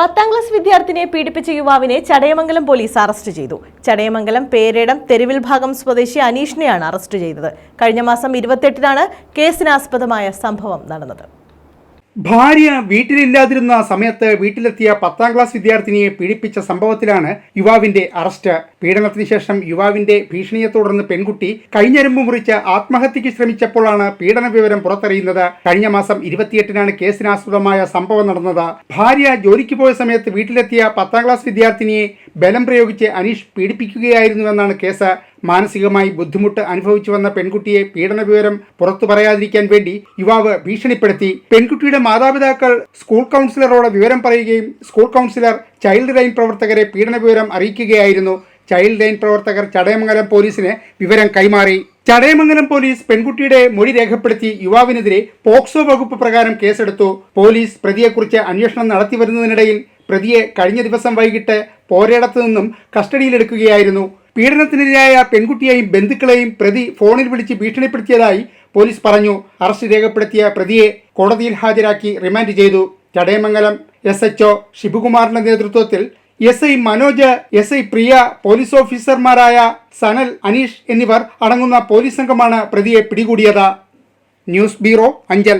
പത്താം ക്ലാസ് വിദ്യാർത്ഥിനിയെ പീഡിപ്പിച്ച യുവാവിനെ ചടയമംഗലം പോലീസ് അറസ്റ്റ് ചെയ്തു. ചടയമംഗലം പേരേടം തെരുവിൽ ഭാഗം സ്വദേശി അനീഷിനെയാണ് അറസ്റ്റ് ചെയ്തത്. കഴിഞ്ഞ മാസം ഇരുപത്തെട്ടിനാണ് കേസിനാസ്പദമായ സംഭവം നടന്നത്. ഭാര്യ വീട്ടിലില്ലാതിരുന്ന സമയത്ത് വീട്ടിലെത്തിയ പത്താം ക്ലാസ് വിദ്യാർത്ഥിനിയെ പീഡിപ്പിച്ച സംഭവത്തിലാണ് യുവാവിന്റെ അറസ്റ്റ്. പീഡനത്തിന് ശേഷം യുവാവിന്റെ ഭീഷണിയെ തുടർന്ന് പെൺകുട്ടി കഴിഞ്ഞരമ്പ് മുറിച്ച് ആത്മഹത്യയ്ക്ക് ശ്രമിച്ചപ്പോഴാണ് പീഡന വിവരം പുറത്തറിയുന്നത്. കഴിഞ്ഞ മാസം ഇരുപത്തിയെട്ടിനാണ് കേസിനാസ്പദമായ സംഭവം നടന്നത്. ഭാര്യ ജോലിക്ക് പോയ സമയത്ത് വീട്ടിലെത്തിയ പത്താം ക്ലാസ് വിദ്യാർത്ഥിനിയെ ബലം പ്രയോഗിച്ച് അനീഷ് പീഡിപ്പിക്കുകയായിരുന്നുവെന്നാണ് കേസ്. മാനസികമായി ബുദ്ധിമുട്ട് അനുഭവിച്ചു വന്ന പെൺകുട്ടിയെ പീഡന വിവരം പുറത്തു പറയാതിരിക്കാൻ വേണ്ടി യുവാവ് ഭീഷണിപ്പെടുത്തി. പെൺകുട്ടിയുടെ മാതാപിതാക്കൾ സ്കൂൾ കൗൺസിലറോട് വിവരം പറയുകയും സ്കൂൾ കൗൺസിലർ ചൈൽഡ് ലൈൻ പ്രവർത്തകരെ പീഡന വിവരം അറിയിക്കുകയായിരുന്നു. ചൈൽഡ് ലൈൻ പ്രവർത്തകർ ചടയമംഗലം പോലീസിന് വിവരം കൈമാറി. ചടയമംഗലം പോലീസ് പെൺകുട്ടിയുടെ മൊഴി രേഖപ്പെടുത്തി യുവാവിനെതിരെ പോക്സോ വകുപ്പ് പ്രകാരം കേസെടുത്തു. പോലീസ് പ്രതിയെക്കുറിച്ച് അന്വേഷണം നടത്തി വരുന്നതിനിടയിൽ പ്രതിയെ കഴിഞ്ഞ ദിവസം വൈകിട്ട് പോരേടത്തു നിന്നും കസ്റ്റഡിയിലെടുക്കുകയായിരുന്നു. പീഡനത്തിനിരയായ പെൺകുട്ടിയെയും ബന്ധുക്കളെയും പ്രതി ഫോണിൽ വിളിച്ച് ഭീഷണിപ്പെടുത്തിയതായി പോലീസ് പറഞ്ഞു. അറസ്റ്റ് രേഖപ്പെടുത്തിയ പ്രതിയെ കോടതിയിൽ ഹാജരാക്കി റിമാൻഡ് ചെയ്തു. ചടയമംഗലം എസ് എച്ച്ഒ ശിവകുമാറിന്റെ നേതൃത്വത്തിൽ S I Manoj S I Priya police ഓഫീസർമാരായ സനൽ അനീഷ് എന്നിവർ അടങ്ങുന്ന പോലീസ് സംഘമാണ് പ്രതിയെ പിടികൂടിയത്. News bureau Anchal.